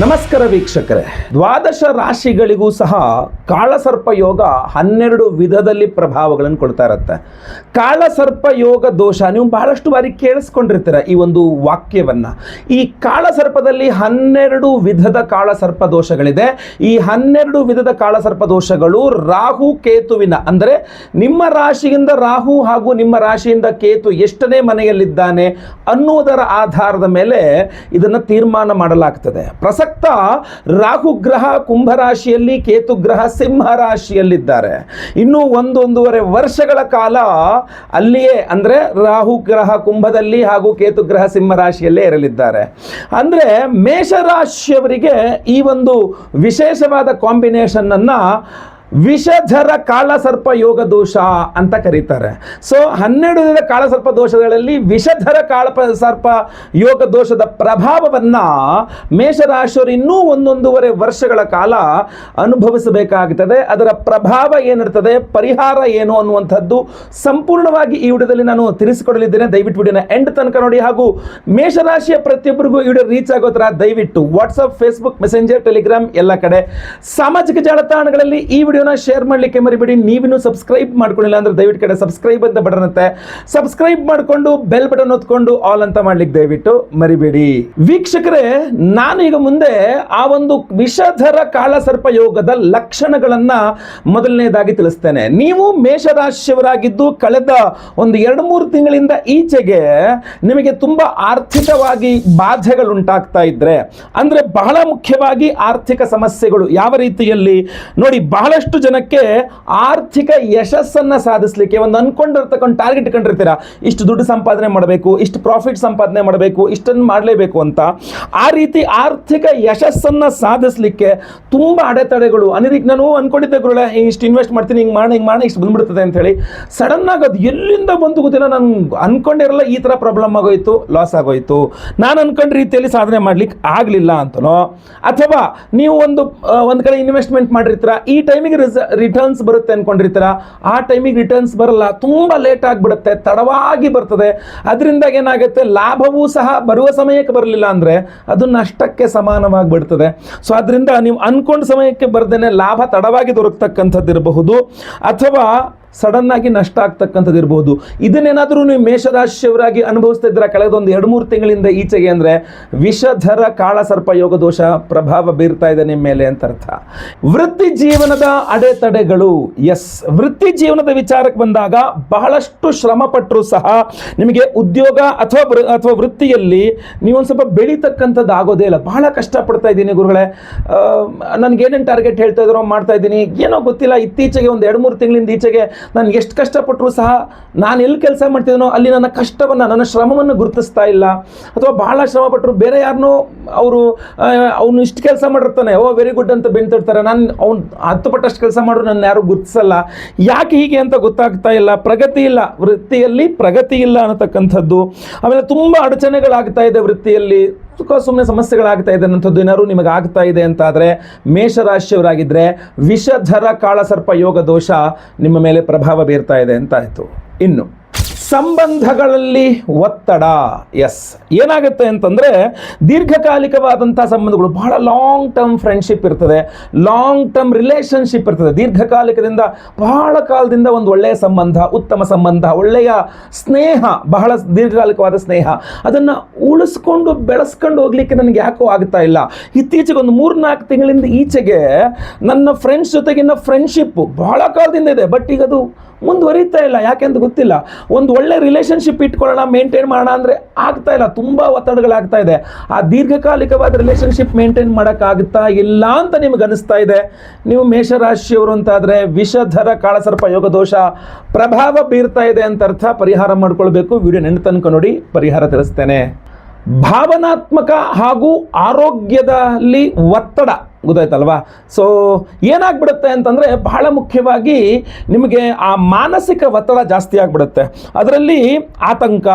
ನಮಸ್ಕಾರ ವೀಕ್ಷಕರೇ. ದ್ವಾದಶ ರಾಶಿಗಳಿಗೂ ಸಹ ಕಾಳಸರ್ಪ ಯೋಗ ಹನ್ನೆರಡು ವಿಧದಲ್ಲಿ ಪ್ರಭಾವಗಳನ್ನು ಕೊಡ್ತಾ ಇರುತ್ತೆ. ಕಾಳಸರ್ಪ ಯೋಗ ದೋಷ, ನೀವು ಬಹಳಷ್ಟು ಬಾರಿ ಕೇಳಿಸ್ಕೊಂಡಿರ್ತೀರ ಈ ಒಂದು ವಾಕ್ಯವನ್ನ. ಈ ಕಾಳಸರ್ಪದಲ್ಲಿ ಹನ್ನೆರಡು ವಿಧದ ಕಾಳಸರ್ಪ ದೋಷಗಳಿದೆ. ಈ ಹನ್ನೆರಡು ವಿಧದ ಕಾಳಸರ್ಪ ದೋಷಗಳು ರಾಹು ಕೇತುವಿನ, ಅಂದರೆ ನಿಮ್ಮ ರಾಶಿಯಿಂದ ರಾಹು ಹಾಗೂ ನಿಮ್ಮ ರಾಶಿಯಿಂದ ಕೇತು ಎಷ್ಟನೇ ಮನೆಯಲ್ಲಿದ್ದಾನೆ ಅನ್ನುವುದರ ಆಧಾರದ ಮೇಲೆ ಇದನ್ನು ತೀರ್ಮಾನ ಮಾಡಲಾಗ್ತದೆ. ಪ್ರಸಕ್ತ ರಾಹು ಗ್ರಹ ಕುಂಭರಾಶಿಯಲ್ಲಿ ಕೇತು ಗ್ರಹ ಸಿಂಹ ರಾಶಿಯಲ್ಲಿದ್ದಾರೆ. ಇನ್ನು ಒಂದೊಂದೂವರೆ ವರ್ಷಗಳ ಕಾಲ ಅಲ್ಲಿಯೇ ಅಂದರೆ ರಾಹು ಗ್ರಹ ಕುಂಭದಲ್ಲಿ ಹಾಗೂ ಕೇತು ಗ್ರಹ ಸಿಂಹ ರಾಶಿಯಲ್ಲೇ ಇರಲಿದ್ದಾರೆ. ಅಂದರೆ ಮೇಷರಾಶಿಯವರಿಗೆ ಈ ಒಂದು ವಿಶೇಷವಾದ ಕಾಂಬಿನೇಷನ್ ಅನ್ನ ವಿಷಧರ ಕಾಳಸರ್ಪ ಯೋಗ ದೋಷ ಅಂತ ಕರೀತಾರೆ. ಸೊ ಹನ್ನೆರಡು ದಿನದ ಕಾಳಸರ್ಪ ದೋಷಗಳಲ್ಲಿ ವಿಷಧರ ಕಾಳ ಸರ್ಪ ಯೋಗ ದೋಷದ ಪ್ರಭಾವವನ್ನ ಮೇಷರಾಶಿಯವರು ಇನ್ನೂ ಒಂದೊಂದೂವರೆ ವರ್ಷಗಳ ಕಾಲ ಅನುಭವಿಸಬೇಕಾಗುತ್ತದೆ ಅದರ ಪ್ರಭಾವ ಏನಿರ್ತದೆ, ಪರಿಹಾರ ಏನು ಅನ್ನುವಂಥದ್ದು ಸಂಪೂರ್ಣವಾಗಿ ಈ ವಿಡಿಯೋದಲ್ಲಿ ನಾನು ತಿಳಿಸಿಕೊಡಲಿದ್ದೇನೆ. ದಯವಿಟ್ಟು ವಿಡಿಯೋನ ಎಂಡ್ ತನಕ ನೋಡಿ ಹಾಗೂ ಮೇಷರಾಶಿಯ ಪ್ರತಿಯೊಬ್ಬರಿಗೂ ಈ ವಿಡಿಯೋ ರೀಚ್ ಆಗೋ ಥರ ದಯವಿಟ್ಟು ವಾಟ್ಸಪ್ ಫೇಸ್ಬುಕ್ ಮೆಸೆಂಜರ್ ಟೆಲಿಗ್ರಾಮ್ ಎಲ್ಲ ಕಡೆ ಸಾಮಾಜಿಕ ಜಾಲತಾಣಗಳಲ್ಲಿ ಈ ವಿಡಿಯೋನ ಶೇರ್ ಮಾಡಲಿಕ್ಕೆ ಮರಿಬೇಡಿ. ನೀವಿನ್ನೂ ಸಬ್ಸ್ಕ್ರೈಬ್ ಮಾಡ್ಕೊಂಡಿಲ್ಲ ಅಂದ್ರೆ ದಯವಿಟ್ಟು ಕಡೆ ಸಬ್ಸ್ಕ್ರೈಬ್ ಅಂತ ಬಟನ್ ಅಂತೆ ಸಬ್ಸ್ಕ್ರೈಬ್ ಮಾಡಿಕೊಂಡು ಬೆಲ್ ಬಟನ್ ಒತ್ಕೊಂಡು ಆಲ್ ಅಂತ ಮಾಡ್ಲಿಕ್ಕೆ ದಯವಿಟ್ಟು ಮರಿಬೇಡಿ. ವೀಕ್ಷಕರೇ, ನಾನು ಈಗ ಮುಂದೆ ಆ ಒಂದು ವಿಷಧರ ಕಾಳಸರ್ಪ ಯೋಗದ ಲಕ್ಷಣಗಳನ್ನ ಮೊದಲನೇದಾಗಿ ತಿಳಿಸ್ತೇನೆ. ನೀವು ಮೇಷರಾಶಿಯವರಾಗಿದ್ದು ಕಳೆದ ಒಂದು ಎರಡು ಮೂರು ತಿಂಗಳಿಂದ ಈಚೆಗೆ ನಿಮಗೆ ತುಂಬಾ ಆರ್ಥಿಕವಾಗಿ ಬಾಧೆಗಳು ಉಂಟಾಗ್ತಾ ಇದ್ರೆ, ಅಂದ್ರೆ ಬಹಳ ಮುಖ್ಯವಾಗಿ ಆರ್ಥಿಕ ಸಮಸ್ಯೆಗಳು ಯಾವ ರೀತಿಯಲ್ಲಿ? ನೋಡಿ, ಬಹಳಷ್ಟು ಜನಕ್ಕೆ ಆರ್ಥಿಕ ಯಶಸ್ಸನ್ನ ಸಾಧಿಸಲಿಕ್ಕೆ ಒಂದು ಅನ್ಕೊಂಡಿರ್ತಕ್ಕಂಥ ಟಾರ್ಗೆಟ್ ಕಂಡಿರ್ತೀರಾ? ಇಷ್ಟು ದುಡ್ಡು ಸಂಪಾದನೆ ಮಾಡಬೇಕು, ಇಷ್ಟು ಪ್ರಾಫಿಟ್ ಸಂಪಾದನೆ ಮಾಡಬೇಕು ಇಷ್ಟನ್ನು ಮಾಡಲೇಬೇಕು ಅಂತ. ಆ ರೀತಿ ಆರ್ಥಿಕ ಯಶಸ್ಸನ್ನ ಸಾಧಿಸಲಿಕ್ಕೆ ತುಂಬಾ ಅಡೆತಡೆಗಳು ಅನಿರೀಕ್ ನಾನು ಅನ್ಕೊಂಡಿದ್ದೆ ಗುರುಳೆ ಇಷ್ಟು ಇನ್ವೆಸ್ಟ್ ಮಾಡ್ತೀನಿ, ಹಿಂಗೆ ಮಾಡಿ ಹಿಂಗೆ ಮಾಡಿ ಇಷ್ಟು ಬಂದ್ಬಿಡ್ತದೆ ಅಂತ ಹೇಳಿ ಸಡನ್ ಆಗಿ ಅದು ಎಲ್ಲಿಂದ ಬಂದು ಗೊತ್ತಿಲ್ಲ, ನಾನು ಅನ್ಕೊಂಡಿರಲ್ಲ, ಈ ಥರ ಪ್ರಾಬ್ಲಮ್ ಆಗೋಯ್ತು ಲಾಸ್ ಆಗೋಯ್ತು. ನಾನು ಅನ್ಕೊಂಡ ರೀತಿಯಲ್ಲಿ ಸಾಧನೆ ಮಾಡ್ಲಿಕ್ಕೆ ಆಗಲಿಲ್ಲ ಅಂತನೋ? ಅಥವಾ ನೀವು ಒಂದು ಒಂದು ಕಡೆ ಇನ್ವೆಸ್ಟ್ಮೆಂಟ್ ಮಾಡಿರ್ತೀರ, ಈ ಟೈಮಿಗೆ ರಿಟರ್ನ್ಸ್ ಬರುತ್ತೆ ಅನ್ಕೊಂಡಿರ್ತೀರ? ಆ ಟೈಮಿಗೆ ರಿಟರ್ನ್ಸ್ ಬರಲ್ಲ, ತುಂಬ ಲೇಟ್ ಆಗಿಬಿಡುತ್ತೆ, ತಡವಾಗಿ ಬರ್ತದೆ. ಅದರಿಂದ ಏನಾಗುತ್ತೆ, ಲಾಭವೂ ಸಹ ಬರುವ ಸಮಯಕ್ಕೆ ಬರಲಿಲ್ಲ ಅಂದರೆ ಅದು ನಷ್ಟಕ್ಕೆ ಸಮಾನವಾಗಿ ಬಿಡ್ತದೆ ಸೊ ಅದರಿಂದ ನೀವು ಅಂದ್ಕೊಂಡ ಸಮಯಕ್ಕೆ ಬರ್ದೇನೆ ಲಾಭ ತಡವಾಗಿ ದೊರಕತಕ್ಕಂಥದ್ದು ಇರಬಹುದು ಅಥವಾ ಸಡನ್ ಆಗಿ ನಷ್ಟ ಆಗ್ತಕ್ಕಂಥದ್ದು ಇರಬಹುದು ಇದನ್ನೇನಾದರೂ ನೀವು ಮೇಷರಾಶಿಯವರಾಗಿ ಅನುಭವಿಸ್ತಾ ಇದ್ದೀರಾ? ಕಳೆದ ಒಂದು ಎರಡು ಮೂರು ತಿಂಗಳಿಂದ ಈಚೆಗೆ ಅಂದರೆ ವಿಷಧರ ಕಾಳಸರ್ಪ ಯೋಗ ದೋಷ ಪ್ರಭಾವ ಬೀರ್ತಾ ಇದೆ ನಿಮ್ಮ ಮೇಲೆ ಅಂತ ಅರ್ಥ. ವೃತ್ತಿ ಜೀವನದ ಅಡೆತಡೆಗಳು. ಎಸ್ ವೃತ್ತಿ ಜೀವನದ ವಿಚಾರಕ್ಕೆ ಬಂದಾಗ ಬಹಳಷ್ಟು ಶ್ರಮ ಪಟ್ಟರು ಸಹ ನಿಮಗೆ ಉದ್ಯೋಗ ಅಥವಾ ಅಥವಾ ವೃತ್ತಿಯಲ್ಲಿ ನೀವು ನೀವೊಂದು ಸ್ವಲ್ಪ ಬೆಳೀತಕ್ಕಂಥದ್ದು ಆಗೋದೇ ಇಲ್ಲ. ಬಹಳ ಕಷ್ಟಪಡ್ತಾ ಇದ್ದೀನಿ ಗುರುಗಳೇ. ನನಗೆ ಏನೇನು ಟಾರ್ಗೆಟ್ ಹೇಳ್ತಾ ಇದ್ರು ಮಾಡ್ತಾ ಇದ್ದೀನಿ. ಏನೋ ಗೊತ್ತಿಲ್ಲ, ಇತ್ತೀಚೆಗೆ ಒಂದು ಎರಡು ಮೂರು ತಿಂಗಳಿಂದ ಈಚೆಗೆ ನಾನು ಎಷ್ಟು ಕಷ್ಟಪಟ್ಟರೂ ಸಹ ನಾನು ಎಲ್ಲಿ ಕೆಲಸ ಮಾಡ್ತಿದ್ದೀನೋ ಅಲ್ಲಿ ನನ್ನ ಕಷ್ಟವನ್ನು, ನನ್ನ ಶ್ರಮವನ್ನು ಗುರುತಿಸ್ತಾ ಇಲ್ಲ. ಅಥವಾ ಭಾಳ ಶ್ರಮ ಪಟ್ಟರು ಬೇರೆ ಯಾರನ್ನೋ ಅವರು ಅವನು ಇಷ್ಟು ಕೆಲಸ ಮಾಡಿರ್ತಾನೆ, ಓ ವೆರಿ ಗುಡ್ ಅಂತ ಬೆಂತಿರ್ತಾರೆ ನಾನು ಅವ್ನು ಹತ್ತು ಪಟ್ಟಷ್ಟು ಕೆಲಸ ಮಾಡಿದ್ರು ನನ್ನ ಯಾರು ಗುರುತಿಸಲ್ಲ. ಯಾಕೆ ಹೀಗೆ ಅಂತ ಗೊತ್ತಾಗ್ತಾ ಇಲ್ಲ. ಪ್ರಗತಿ ಇಲ್ಲ. ವೃತ್ತಿಯಲ್ಲಿ ಪ್ರಗತಿ ಇಲ್ಲ ಅನ್ನತಕ್ಕಂಥದ್ದು. ಆಮೇಲೆ ತುಂಬ ಅಡಚಣೆಗಳಾಗ್ತಾ ಇದೆ ವೃತ್ತಿಯಲ್ಲಿ. ಸುಮ್ಮನೆ ಸಮಸ್ಯೆಗಳಾಗ್ತಾ ಇದೆ ಅನ್ನೋಂಥದ್ದು ಏನಾದ್ರು ನಿಮಗೆ ಆಗ್ತಾ ಇದೆ ಅಂತ ಆದರೆ ಮೇಷರಾಶಿಯವರಾಗಿದ್ದರೆ ವಿಷಧರ ಕಾಳಸರ್ಪ ಯೋಗ ದೋಷ ನಿಮ್ಮ ಮೇಲೆ ಪ್ರಭಾವ ಬೀರ್ತಾ ಇದೆ ಅಂತ ಆಯಿತು ಇನ್ನು ಸಂಬಂಧಗಳಲ್ಲಿ ಒತ್ತಡ. ಎಸ್ ಏನಾಗುತ್ತೆ ಅಂತಂದರೆ ದೀರ್ಘಕಾಲಿಕವಾದಂಥ ಸಂಬಂಧಗಳು ಬಹಳ ಲಾಂಗ್ ಟರ್ಮ್ ಫ್ರೆಂಡ್ಶಿಪ್ ಇರ್ತದೆ. ಲಾಂಗ್ ಟರ್ಮ್ ರಿಲೇಷನ್ಶಿಪ್ ಇರ್ತದೆ. ದೀರ್ಘಕಾಲಿಕದಿಂದ ಬಹಳ ಕಾಲದಿಂದ ಒಂದು ಒಳ್ಳೆಯ ಸಂಬಂಧ, ಉತ್ತಮ ಸಂಬಂಧ, ಒಳ್ಳೆಯ ಸ್ನೇಹ, ಬಹಳ ದೀರ್ಘಕಾಲಿಕವಾದ ಸ್ನೇಹ. ಅದನ್ನು ಉಳಿಸ್ಕೊಂಡು, ಬೆಳೆಸ್ಕೊಂಡು ಹೋಗ್ಲಿಕ್ಕೆ ನನಗೆ ಯಾಕೋ ಆಗ್ತಾ ಇಲ್ಲ. ಇತ್ತೀಚೆಗೆ ಒಂದು ಮೂರ್ನಾಲ್ಕು ತಿಂಗಳಿಂದ ಈಚೆಗೆ ನನ್ನ ಫ್ರೆಂಡ್ಸ್ ಜೊತೆಗಿನ ಫ್ರೆಂಡ್ಶಿಪ್ ಬಹಳ ಕಾಲದಿಂದ ಇದೆ. ಬಟ್ ಈಗ ಅದು ಮುಂದುವರಿತಾ ಇಲ್ಲ ಯಾಕೆಂತ ಗೊತ್ತಿಲ್ಲ. ಒಂದು ಒಳ್ಳೆ ರಿಲೇಷನ್ಶಿಪ್ ಇಟ್ಕೊಳ್ಳೋಣ ಮೇಂಟೈನ್ ಮಾಡೋಣ ಅಂದರೆ ಆಗ್ತಾ ಇಲ್ಲ, ತುಂಬ ಒತ್ತಡಗಳಾಗ್ತಾ ಇದೆ. ಆ ದೀರ್ಘಕಾಲಿಕವಾದ ರಿಲೇಷನ್ಶಿಪ್ ಮೇಂಟೈನ್ ಮಾಡೋಕ್ಕಾಗ್ತಾ ಇಲ್ಲ ಅಂತ ನಿಮ್ಗೆ ಅನಿಸ್ತಾ ಇದೆ. ನೀವು ಮೇಷರಾಶಿಯವರು ಅಂತಾದರೆ ವಿಷಧರ, ಕಾಳಸರ್ಪ, ಯೋಗ ದೋಷ ಪ್ರಭಾವ ಬೀರ್ತಾ ಇದೆ ಅಂತ ಅರ್ಥ. ಪರಿಹಾರ ಮಾಡ್ಕೊಳ್ಬೇಕು. ವಿಡಿಯೋ ನೆನ್ನೆ ತನಕ ನೋಡಿ, ಪರಿಹಾರ ತಿಳಿಸ್ತೇನೆ. ಭಾವನಾತ್ಮಕ ಹಾಗೂ ಆರೋಗ್ಯದಲ್ಲಿ ಒತ್ತಡ. ಗೊತ್ತಾಯ್ತಲ್ವಾ? ಸೊ ಏನಾಗ್ಬಿಡುತ್ತೆ ಅಂತಂದರೆ ಬಹಳ ಮುಖ್ಯವಾಗಿ ನಿಮಗೆ ಆ ಮಾನಸಿಕ ಒತ್ತಡ ಜಾಸ್ತಿ ಆಗಿಬಿಡುತ್ತೆ. ಅದರಲ್ಲಿ ಆತಂಕ,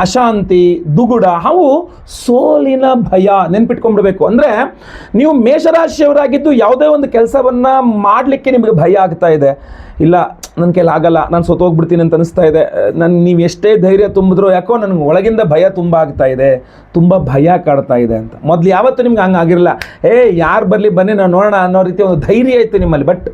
ಅಶಾಂತಿ, ದುಗುಡ, ಅವು ಸೋಲಿನ ಭಯ ನೆನ್ಪಿಟ್ಕೊಂಡ್ಬಿಡ್ಬೇಕು. ಅಂದರೆ ನೀವು ಮೇಷರಾಶಿಯವರಾಗಿದ್ದು ಯಾವುದೇ ಒಂದು ಕೆಲಸವನ್ನು ಮಾಡಲಿಕ್ಕೆ ನಿಮಗೆ ಭಯ ಆಗ್ತಾ ಇದೆ. ಇಲ್ಲ ನನ್ನ ಕೈಲಿ ಆಗಲ್ಲ, ನಾನು ಸೊತ್ತೋಗ್ಬಿಡ್ತೀನಿ ಅಂತ ಅನಿಸ್ತಾ ಇದೆ. ನಾನು ನೀವು ಎಷ್ಟೇ ಧೈರ್ಯ ತುಂಬಿದ್ರು ಯಾಕೋ ನನಗೆ ಒಳಗಿಂದ ಭಯ ತುಂಬ ಆಗ್ತಾ ಇದೆ, ತುಂಬ ಭಯ ಕಾಡ್ತಾ ಇದೆ ಅಂತ. ಮೊದಲು ಯಾವತ್ತೂ ನಿಮ್ಗೆ ಹಂಗಾಗಿರಲ್ಲ ಏ, ಯಾರು ಬರಲಿ ಬನ್ನಿ, ನಾನು ನೋಡೋಣ ಅನ್ನೋ ರೀತಿ ಒಂದು ಧೈರ್ಯ ಇತ್ತು ನಿಮ್ಮಲ್ಲಿ, ಬಟ್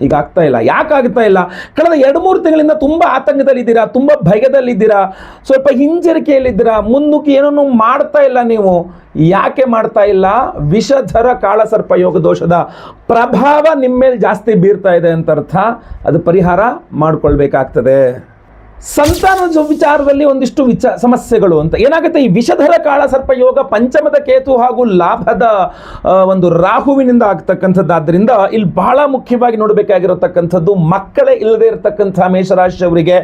ಈಗ ಆಗ್ತಾ ಇಲ್ಲ. ಯಾಕೆ ಆಗ್ತಾ ಇಲ್ಲ? ಕಳೆದ ಎರಡು ಮೂರು ತಿಂಗಳಿಂದ ತುಂಬ ಆತಂಕದಲ್ಲಿದ್ದೀರಾ? ತುಂಬ ಭಯದಲ್ಲಿದ್ದೀರಾ? ಸ್ವಲ್ಪ ಹಿಂಜರಿಕೆಯಲ್ಲಿದ್ದೀರಾ? ಮುಂದಕ್ಕೆ ಏನನ್ನು ಮಾಡ್ತಾ ಇಲ್ಲ ನೀವು. ಯಾಕೆ ಮಾಡ್ತಾ ಇಲ್ಲ? ವಿಷಧರ ಕಾಳಸರ್ಪ ಯೋಗ ದೋಷದ ಪ್ರಭಾವ ನಿಮ್ಮ ಮೇಲೆ ಜಾಸ್ತಿ ಬೀರ್ತಾ ಇದೆ ಅಂತ ಅರ್ಥ ಅದು ಪರಿಹಾರ ಮಾಡ್ಕೊಳ್ಬೇಕಾಗ್ತದೆ. ಸಂತಾನದ ವಿಚಾರದಲ್ಲಿ ಒಂದಿಷ್ಟು ವಿಚ ಸಮಸ್ಯೆಗಳು ಅಂತ. ಏನಾಗುತ್ತೆ, ಈ ವಿಷಧರ ಕಾಳ ಸರ್ಪ ಯೋಗ ಪಂಚಮದ ಕೇತು ಹಾಗೂ ಲಾಭದ ಒಂದು ರಾಹುವಿನಿಂದ ಆಗ್ತಕ್ಕಂಥದ್ದಾದ್ರಿಂದ ಇಲ್ಲಿ ಬಹಳ ಮುಖ್ಯವಾಗಿ ನೋಡಬೇಕಾಗಿರತಕ್ಕಂಥದ್ದು ಮಕ್ಕಳೇ ಇಲ್ಲದೆ ಇರತಕ್ಕಂಥ ಮೇಷರಾಶಿಯವರಿಗೆ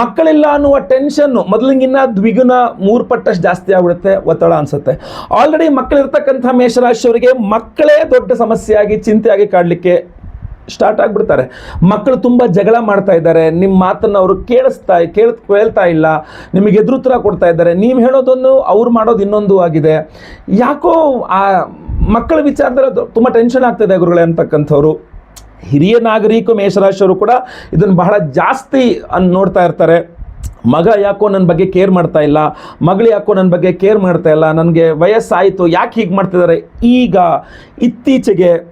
ಮಕ್ಕಳಿಲ್ಲ ಅನ್ನುವ ಟೆನ್ಷನ್ನು ಮೊದಲಿಗಿನ್ನ ದ್ವಿಗುಣ ಮೂರು ಪಟ್ಟಷ್ಟು ಜಾಸ್ತಿ ಆಗ್ಬಿಡುತ್ತೆ, ಒತ್ತಡ ಅನ್ಸುತ್ತೆ. ಆಲ್ರೆಡಿ ಮಕ್ಕಳಿರ್ತಕ್ಕಂಥ ಮೇಷರಾಶಿಯವರಿಗೆ ಮಕ್ಕಳೇ ದೊಡ್ಡ ಸಮಸ್ಯೆಯಾಗಿ, ಚಿಂತೆಯಾಗಿ ಕಾಡಲಿಕ್ಕೆ ಸ್ಟಾರ್ಟ್ ಆಗಿಬಿಡ್ತಾರೆ. ಮಕ್ಕಳು ತುಂಬ ಜಗಳ ಮಾಡ್ತಾ ಇದ್ದಾರೆ. ನಿಮ್ಮ ಮಾತನ್ನು ಅವರು ಕೇಳಿಸ್ತಾ, ಕೇಳ್, ಕೇಳ್ತಾ ಇಲ್ಲ. ನಿಮಗೆ ಎದುರುತ್ತರ ಕೊಡ್ತಾ ಇದ್ದಾರೆ. ನೀವು ಹೇಳೋದೊಂದು ಅವ್ರು ಮಾಡೋದು ಇನ್ನೊಂದು ಆಗಿದೆ. ಯಾಕೋ ಆ ಮಕ್ಕಳ ವಿಚಾರದಲ್ಲಿ ತುಂಬ ಟೆನ್ಷನ್ ಆಗ್ತಿದೆ ಗುರುಗಳೇ ಅಂತಕ್ಕಂಥವ್ರು. ಹಿರಿಯ ನಾಗರಿಕ ಮೇಷರಾಶಿಯವರು ಕೂಡ ಇದನ್ನು ಬಹಳ ಜಾಸ್ತಿ ಅನ್ ನೋಡ್ತಾ ಇರ್ತಾರೆ. ಮಗ ಯಾಕೋ ನನ್ನ ಬಗ್ಗೆ ಕೇರ್ ಮಾಡ್ತಾ ಇಲ್ಲ. ಮಗಳು ಯಾಕೋ ನನ್ನ ಬಗ್ಗೆ ಕೇರ್ ಮಾಡ್ತಾ ಇಲ್ಲ. ನನಗೆ ವಯಸ್ಸಾಯಿತು. ಯಾಕೆ ಹೀಗೆ ಮಾಡ್ತಿದ್ದಾರೆ? ಈಗ ಇತ್ತೀಚೆಗೆ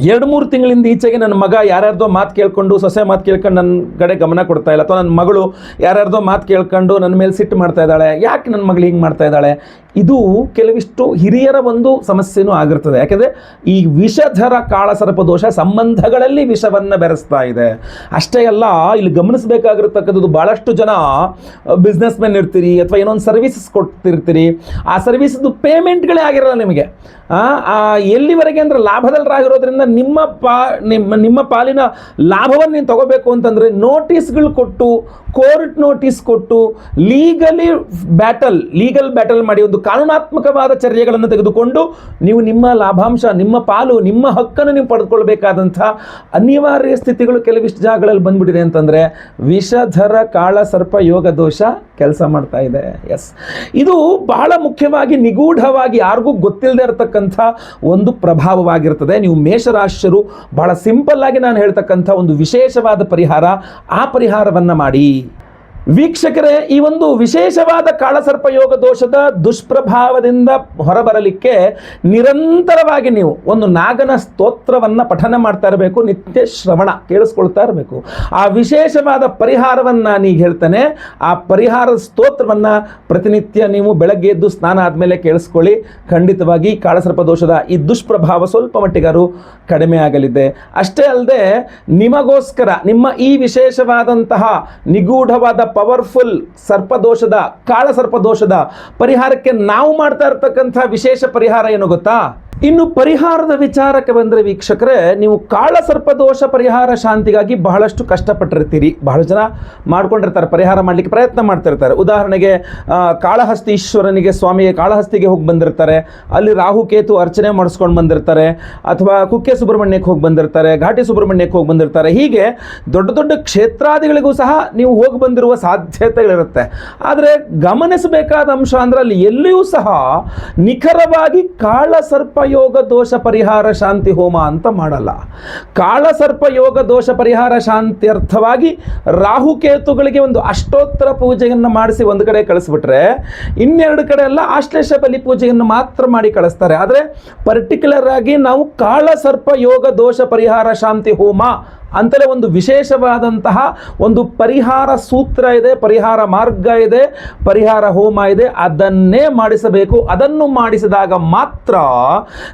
ಎರಡು ಮೂರು ತಿಂಗಳಿಂದ ಈಚೆಗೆ ನನ್ನ ಮಗ ಯಾರ್ಯಾರ್ದೋ ಮಾತು ಕೇಳ್ಕೊಂಡು, ಸೊಸೆ ಮಾತು ಕೇಳ್ಕೊಂಡು ನನ್ನ ಕಡೆ ಗಮನ ಕೊಡ್ತಾ ಇಲ್ಲ. ಅಥವಾ ನನ್ನ ಮಗಳು ಯಾರ್ಯಾರ್ದೋ ಮಾತು ಕೇಳ್ಕೊಂಡು ನನ್ನ ಮೇಲೆ ಸಿಟ್ಟು ಮಾಡ್ತಾ ಇದ್ದಾಳೆ. ಯಾಕೆ ನನ್ನ ಮಗಳು ಹಿಂಗೆ ಮಾಡ್ತಾ ಇದ್ದಾಳೆ? ಇದು ಕೆಲವಿಷ್ಟು ಹಿರಿಯರ ಒಂದು ಸಮಸ್ಯೆನೂ ಆಗಿರ್ತದೆ. ಯಾಕೆಂದರೆ ಈ ವಿಷಧರ ಕಾಳಸರ್ಪ ದೋಷ ಸಂಬಂಧಗಳಲ್ಲಿ ವಿಷವನ್ನು ಬೆರೆಸ್ತಾ ಇದೆ. ಅಷ್ಟೇ ಅಲ್ಲ, ಇಲ್ಲಿ ಗಮನಿಸಬೇಕಾಗಿರ್ತಕ್ಕಂಥದ್ದು ಭಾಳಷ್ಟು ಜನ ಬಿಸ್ನೆಸ್ ಮೆನ್ ಇರ್ತೀರಿ ಅಥವಾ ಏನೋ ಒಂದು ಸರ್ವಿಸಸ್ ಕೊಡ್ತಿರ್ತೀರಿ. ಆ ಸರ್ವಿಸ್ದು ಪೇಮೆಂಟ್ಗಳೇ ಆಗಿರಲ್ಲ ನಿಮಗೆ. ಎಲ್ಲಿವರೆಗೆ ಅಂದ್ರೆ ಲಾಭದಲ್ಲರಾಗಿರೋದ್ರಿಂದ ನಿಮ್ಮ ಪಾ, ನಿಮ್ಮ ನಿಮ್ಮ ಪಾಲಿನ ಲಾಭವನ್ನು ನೀನು ತಗೋಬೇಕು ಅಂತಂದರೆ ನೋಟಿಸ್ಗಳು ಕೊಟ್ಟು ಕೋರ್ಟ್ ನೋಟಿಸ್ ಕೊಟ್ಟು ಲೀಗಲಿ ಬ್ಯಾಟಲ್ ಲೀಗಲ್ ಬ್ಯಾಟಲ್ ಮಾಡಿ ಒಂದು ಕಾನೂನಾತ್ಮಕವಾದ ಚರ್ಯೆಗಳನ್ನು ತೆಗೆದುಕೊಂಡು ನೀವು ನಿಮ್ಮ ಲಾಭಾಂಶ, ನಿಮ್ಮ ಪಾಲು, ನಿಮ್ಮ ಹಕ್ಕನ್ನು ನೀವು ಪಡೆದುಕೊಳ್ಬೇಕಾದಂಥ ಅನಿವಾರ್ಯ ಸ್ಥಿತಿಗಳು ಕೆಲವಿಷ್ಟು ಜಾಗಗಳಲ್ಲಿ ಬಂದ್ಬಿಟ್ಟಿದೆ ಅಂತಂದರೆ ವಿಷಧರ, ಕಾಳ, ಸರ್ಪ, ಯೋಗ, ದೋಷ ಕೆಲಸ ಮಾಡ್ತಾ ಇದೆ. ಎಸ್ ಇದು ಬಹಳ ಮುಖ್ಯವಾಗಿ ನಿಗೂಢವಾಗಿ ಯಾರಿಗೂ ಗೊತ್ತಿಲ್ಲದೆ ಇರತಕ್ಕಂಥ ಒಂದು ಪ್ರಭಾವವಾಗಿರ್ತದೆ. ನೀವು ಮೇಷರಾಶಿಯರು ಬಹಳ ಸಿಂಪಲ್ ಆಗಿ ನಾನು ಹೇಳ್ತಕ್ಕಂಥ ಒಂದು ವಿಶೇಷವಾದ ಪರಿಹಾರ, ಆ ಪರಿಹಾರವನ್ನು ಮಾಡಿ. ವೀಕ್ಷಕರೇ, ಈ ಒಂದು ವಿಶೇಷವಾದ ಕಾಳಸರ್ಪಯೋಗ ದೋಷದ ದುಷ್ಪ್ರಭಾವದಿಂದ ಹೊರಬರಲಿಕ್ಕೆ ನಿರಂತರವಾಗಿ ನೀವು ಒಂದು ನಾಗನ ಸ್ತೋತ್ರವನ್ನು ಪಠನ ಮಾಡ್ತಾ ಇರಬೇಕು, ನಿತ್ಯ ಶ್ರವಣ ಕೇಳಿಸ್ಕೊಳ್ತಾ ಇರಬೇಕು. ಆ ವಿಶೇಷವಾದ ಪರಿಹಾರವನ್ನು ನೀ ಹೇಳ್ತೇನೆ, ಆ ಪರಿಹಾರದ ಸ್ತೋತ್ರವನ್ನು ಪ್ರತಿನಿತ್ಯ ನೀವು ಬೆಳಗ್ಗೆ ಎದ್ದು ಸ್ನಾನ ಆದಮೇಲೆ ಕೇಳಿಸ್ಕೊಳ್ಳಿ. ಖಂಡಿತವಾಗಿ ಕಾಳಸರ್ಪ ದೋಷದ ಈ ದುಷ್ಪ್ರಭಾವ ಸ್ವಲ್ಪ ಮಟ್ಟಿಗಾರು ಕಡಿಮೆ ಆಗಲಿದೆ. ಅಷ್ಟೇ ಅಲ್ಲದೆ, ನಿಮಗೋಸ್ಕರ ನಿಮ್ಮ ಈ ವಿಶೇಷವಾದಂತಹ ನಿಗೂಢವಾದ ಪವರ್ಫುಲ್ ಸರ್ಪದೋಷದ ಕಾಳ ಸರ್ಪದೋಷದ ಪರಿಹಾರಕ್ಕೆ ನಾವು ಮಾಡ್ತಾ ಇರ್ತಕ್ಕಂಥ ವಿಶೇಷ ಪರಿಹಾರ ಏನು ಗೊತ್ತಾ? ಇನ್ನು ಪರಿಹಾರದ ವಿಚಾರಕ್ಕೆ ಬಂದರೆ ವೀಕ್ಷಕರೇ, ನೀವು ಕಾಳ ಸರ್ಪದೋಷ ಪರಿಹಾರ ಶಾಂತಿಗಾಗಿ ಬಹಳಷ್ಟು ಕಷ್ಟಪಟ್ಟಿರ್ತೀರಿ. ಬಹಳ ಜನ ಮಾಡ್ಕೊಂಡಿರ್ತಾರೆ, ಪರಿಹಾರ ಮಾಡಲಿಕ್ಕೆ ಪ್ರಯತ್ನ ಮಾಡ್ತಿರ್ತಾರೆ. ಉದಾಹರಣೆಗೆ ಕಾಳಹಸ್ತಿ ಕಾಳಹಸ್ತೀಶ್ವರನಿಗೆ ಸ್ವಾಮಿಯ ಕಾಳಹಸ್ತಿಗೆ ಹೋಗಿ ಬಂದಿರ್ತಾರೆ. ಅಲ್ಲಿ ರಾಹುಕೇತು ಅರ್ಚನೆ ಮಾಡಿಸ್ಕೊಂಡು ಬಂದಿರ್ತಾರೆ. ಅಥವಾ ಕುಕ್ಕೆ ಸುಬ್ರಹ್ಮಣ್ಯಕ್ಕೆ ಹೋಗಿ ಬಂದಿರ್ತಾರೆ, ಘಾಟಿ ಸುಬ್ರಹ್ಮಣ್ಯಕ್ಕೆ ಹೋಗಿ ಬಂದಿರ್ತಾರೆ. ಹೀಗೆ ದೊಡ್ಡ ದೊಡ್ಡ ಕ್ಷೇತ್ರಾದಿಗಳಿಗೂ ಸಹ ನೀವು ಹೋಗಿ ಬಂದಿರುವ ಸಾಧ್ಯತೆಗಳಿರುತ್ತೆ. ಆದರೆ ಗಮನಿಸಬೇಕಾದ ಅಂಶ ಅಂದ್ರೆ ಅಲ್ಲಿ ಎಲ್ಲಿಯೂ ಸಹ ನಿಖರವಾಗಿ ಕಾಳ ಸರ್ಪಯೋಗ ದೋಷ ಪರಿಹಾರ ಶಾಂತಿ ಹೋಮ ಅಂತ ಮಾಡಲ್ಲ. ಕಾಳ ಸರ್ಪಯೋಗ ದೋಷ ಪರಿಹಾರ ಶಾಂತಿ ಅರ್ಥವಾಗಿ ರಾಹುಕೇತುಗಳಿಗೆ ಒಂದು ಅಷ್ಟೋತ್ತರ ಪೂಜೆಯನ್ನು ಮಾಡಿಸಿ ಒಂದು ಕಡೆ ಕಳಿಸ್ಬಿಟ್ರೆ ಇನ್ನೆರಡು ಕಡೆ ಎಲ್ಲ ಆಶ್ಲೇಷ ಬಲಿ ಪೂಜೆಯನ್ನು ಮಾತ್ರ ಮಾಡಿ ಕಳಿಸ್ತಾರೆ. ಆದರೆ ಪರ್ಟಿಕ್ಯುಲರ್ ಆಗಿ ನಾವು ಕಾಳ ಸರ್ಪ ಯೋಗ ದೋಷ ಪರಿಹಾರ ಶಾಂತಿ ಹೋಮ ಅಂತಲೇ ಒಂದು ವಿಶೇಷವಾದಂತಹ ಒಂದು ಪರಿಹಾರ ಸೂತ್ರ ಇದೆ, ಪರಿಹಾರ ಮಾರ್ಗ ಇದೆ, ಪರಿಹಾರ ಹೋಮ ಇದೆ. ಅದನ್ನೇ ಮಾಡಿಸಬೇಕು. ಅದನ್ನು ಮಾಡಿಸಿದಾಗ ಮಾತ್ರ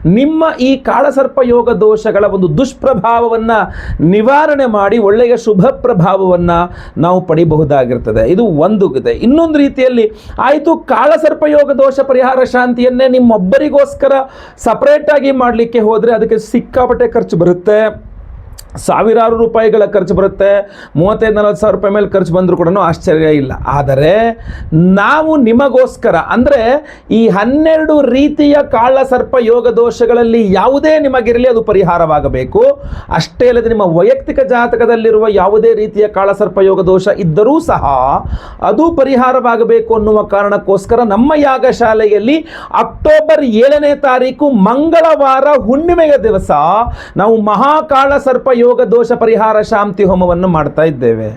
ನಿಮ್ಮ ಈ ಕಾಳಸರ್ಪ ಯೋಗ ದೋಷಗಳ ಒಂದು ದುಷ್ಪ್ರಭಾವವನ್ನು ನಿವಾರಣೆ ಮಾಡಿ, ಒಳ್ಳೆಯ ಶುಭ ಪ್ರಭಾವವನ್ನು ನಾವು ಪಡಿಬಹುದಾಗಿರ್ತದೆ. ಇದು ಒಂದು ಇದೆ. ಇನ್ನೊಂದು ರೀತಿಯಲ್ಲಿ ಆಯಿತು, ಕಾಳಸರ್ಪ ಯೋಗ ದೋಷ ಪರಿಹಾರ ಶಾಂತಿಯನ್ನೇ ನಿಮ್ಮೊಬ್ಬರಿಗೋಸ್ಕರ ಸಪರೇಟಾಗಿ ಮಾಡಲಿಕ್ಕೆ ಹೋದರೆ ಅದಕ್ಕೆ ಸಿಕ್ಕಾಪಟ್ಟೆ ಖರ್ಚು ಬರುತ್ತೆ. ಸಾವಿರಾರು ರೂಪಾಯಿಗಳ ಖರ್ಚು ಬರುತ್ತೆ, ಮೂವತ್ತೈದು, ನಲವತ್ತು ಸಾವಿರ ರೂಪಾಯಿ ಮೇಲೆ ಖರ್ಚು ಬಂದರೂ ಕೂಡ ಆಶ್ಚರ್ಯ ಇಲ್ಲ. ಆದರೆ ನಾವು ನಿಮಗೋಸ್ಕರ, ಅಂದರೆ ಈ ಹನ್ನೆರಡು ರೀತಿಯ ಕಾಳ ಸರ್ಪ ಯೋಗ ದೋಷಗಳಲ್ಲಿ ಯಾವುದೇ ನಿಮಗಿರಲಿ ಅದು ಪರಿಹಾರವಾಗಬೇಕು. ಅಷ್ಟೇ ಅಲ್ಲದೆ ನಿಮ್ಮ ವೈಯಕ್ತಿಕ ಜಾತಕದಲ್ಲಿರುವ ಯಾವುದೇ ರೀತಿಯ ಕಾಳ ಸರ್ಪ ಯೋಗ ದೋಷ ಇದ್ದರೂ ಸಹ ಅದು ಪರಿಹಾರವಾಗಬೇಕು ಅನ್ನುವ ಕಾರಣಕ್ಕೋಸ್ಕರ ನಮ್ಮ ಯಾಗಶಾಲೆಯಲ್ಲಿ ಅಕ್ಟೋಬರ್ ಏಳನೇ ತಾರೀಕು ಮಂಗಳವಾರ ಹುಣ್ಣಿಮೆಯ ದಿವಸ ನಾವು ಮಹಾಕಾಳ ಸರ್ಪ ಯೋಗ ದೋಷ ಪರಿಹಾರ ಶಾಂತಿ ಹೋಮವನ್ನು ಮಾಡ್ತಾ ಇದ್ದೇವೆ.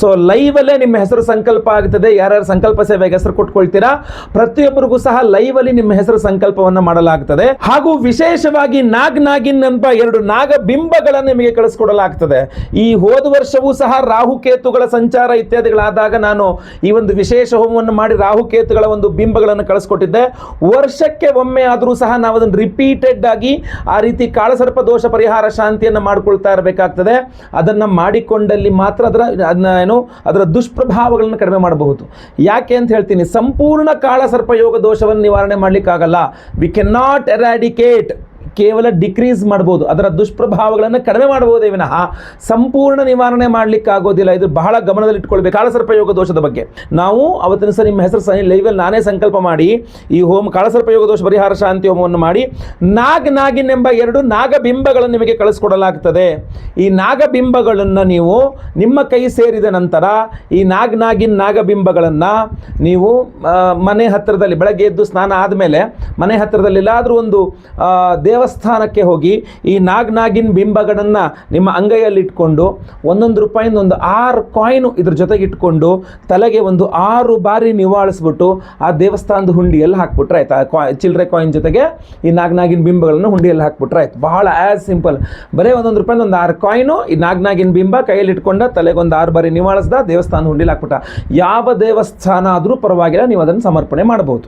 ಸೊ ಲೈವಲ್ಲೇ ನಿಮ್ಮ ಹೆಸರು ಸಂಕಲ್ಪ ಆಗ್ತದೆ ಯಾರ್ಯಾರು ಸಂಕಲ್ಪ ಸೇವೆಗೆ ಹೆಸರು ಕೊಟ್ಕೊಳ್ತೀರಾ? ಪ್ರತಿಯೊಬ್ಬರಿಗೂ ಸಹ ಲೈವಲ್ಲಿ ನಿಮ್ಮ ಹೆಸರು ಸಂಕಲ್ಪವನ್ನು ಮಾಡಲಾಗ್ತದೆ. ಹಾಗೂ ವಿಶೇಷವಾಗಿ ನಾಗ್ ನಾಗಿನ್ ಅಂತ ಎರಡು ನಾಗ ಬಿಂಬಗಳನ್ನು ನಿಮಗೆ ಕಳಿಸ್ಕೊಡಲಾಗ್ತದೆ. ಈ ಹೋದ ವರ್ಷವೂ ಸಹ ರಾಹುಕೇತುಗಳ ಸಂಚಾರ ಇತ್ಯಾದಿಗಳಾದಾಗ ನಾನು ಈ ಒಂದು ವಿಶೇಷ ಹೋಮವನ್ನು ಮಾಡಿ ರಾಹುಕೇತುಗಳ ಒಂದು ಬಿಂಬಗಳನ್ನು ಕಳಿಸ್ಕೊಟ್ಟಿದ್ದೆ. ವರ್ಷಕ್ಕೆ ಒಮ್ಮೆ ಆದರೂ ಸಹ ನಾವು ಅದನ್ನು ರಿಪೀಟೆಡ್ ಆಗಿ ಆ ರೀತಿ ಕಾಳಸರ್ಪ ದೋಷ ಪರಿಹಾರ ಶಾಂತಿಯನ್ನು ಮಾಡ್ಕೊಳ್ತಾ ಇರಬೇಕಾಗ್ತದೆ ಅದನ್ನು ಮಾಡಿಕೊಂಡಲ್ಲಿ ಮಾತ್ರ ಅದರ, ಅದನ್ನ ಏನು, ಅದರ ದುಷ್ಪ್ರಭಾವಗಳನ್ನು ಕಡಿಮೆ ಮಾಡಬಹುದು. ಯಾಕೆ ಅಂತ ಹೇಳ್ತೀನಿ. ಸಂಪೂರ್ಣ ಕಾಳಸರ್ಪಯೋಗ ದೋಷವನ್ನು ನಿವಾರಣೆ ಮಾಡಲಿಕ್ಕಾಗಲ್ಲ. ವಿ ಕೆನ್ ನಾಟ್ ಎರಾಡಿಕೇಟ್ ಕೇವಲ ಡಿಕ್ರೀಸ್ ಮಾಡ್ಬೋದು. ಅದರ ದುಷ್ಪ್ರಭಾವಗಳನ್ನು ಕಡಿಮೆ ಮಾಡಬಹುದೇ ವಿನಃ ಸಂಪೂರ್ಣ ನಿವಾರಣೆ ಮಾಡಲಿಕ್ಕೆ ಆಗೋದಿಲ್ಲ ಇದು ಬಹಳ ಗಮನದಲ್ಲಿಟ್ಕೊಳ್ಬೇಕು ಕಾಳಸರ್ಪಯೋಗ ದೋಷದ ಬಗ್ಗೆ. ನಾವು ಅವತ್ತಿನ ಸರ್ ನಿಮ್ಮ ಹೆಸರು ಸಹ ಲೈವಲ್ಲಿ ನಾನೇ ಸಂಕಲ್ಪ ಮಾಡಿ ಈ ಹೋಮ್ ಕಾಳಸರ್ಪಯೋಗ ದೋಷ ಪರಿಹಾರ ಶಾಂತಿ ಹೋಮವನ್ನು ಮಾಡಿ ನಾಗ್ ಎಂಬ ಎರಡು ನಾಗಬಿಂಬಗಳನ್ನು ನಿಮಗೆ ಕಳಿಸ್ಕೊಡಲಾಗ್ತದೆ. ಈ ನಾಗಬಿಂಬಗಳನ್ನು ನೀವು ನಿಮ್ಮ ಕೈ ಸೇರಿದ ನಂತರ ಈ ನಾಗ್ ನಾಗಿನ್ ನಾಗಬಿಂಬಗಳನ್ನು ನೀವು ಮನೆ ಹತ್ತಿರದಲ್ಲಿ ಬೆಳಗ್ಗೆ ಎದ್ದು ಸ್ನಾನ ಆದಮೇಲೆ ಮನೆ ಹತ್ತಿರದಲ್ಲಿ ಎಲ್ಲಾದರೂ ಒಂದು ಆ, ದೇವಸ್ಥಾನಕ್ಕೆ ಹೋಗಿ ಈ ನಾಗ್ ನಾಗಿನ್ ಬಿಂಬಗಳನ್ನು ನಿಮ್ಮ ಅಂಗೈಯಲ್ಲಿ ಇಟ್ಕೊಂಡು ಒಂದೊಂದು ರೂಪಾಯಿಂದ ಒಂದು ಆರು ಕಾಯಿನು ಇದ್ರ ಜೊತೆಗೆ ಇಟ್ಕೊಂಡು ತಲೆಗೆ ಒಂದು ಆರು ಬಾರಿ ನಿವಾಳಿಸ್ಬಿಟ್ಟು ಆ ದೇವಸ್ಥಾನದ ಹುಂಡಿಯಲ್ಲಿ ಹಾಕ್ಬಿಟ್ರೆ ಆಯ್ತು? ಆ ಕಾಯ್ ಚಿಲ್ಲರೆ ಕಾಯಿನ್ ಜೊತೆಗೆ ಈ ನಾಗ್ ನಾಗಿನ್ ಬಿಂಬಗಳನ್ನು ಹುಂಡಿಯಲ್ಲಿ ಹಾಕ್ಬಿಟ್ರೆ ಆಯ್ತು. ಬಹಳ ಆ್ಯಸ್ ಸಿಂಪಲ್ ಬರೀ ಒಂದೊಂದು ರೂಪಾಯಿಂದ ಒಂದು ಆರು ಕಾಯಿನು ಈ ನಾಗ್ ನಾಗಿನ್ ಬಿಂಬ ಕೈಯಲ್ಲಿ ಇಟ್ಕೊಂಡ ತಲೆಗೆ ಒಂದು ಆರು ಬಾರಿ ನಿವಾಳಿಸ್ದ ದೇವಸ್ಥಾನದ ಹುಂಡಿಲಿ ಹಾಕ್ಬಿಟ್ಟ. ಯಾವ ದೇವಸ್ಥಾನ ಆದರೂ ಪರವಾಗಿಲ್ಲ, ನೀವು ಅದನ್ನು ಸಮರ್ಪಣೆ ಮಾಡಬಹುದು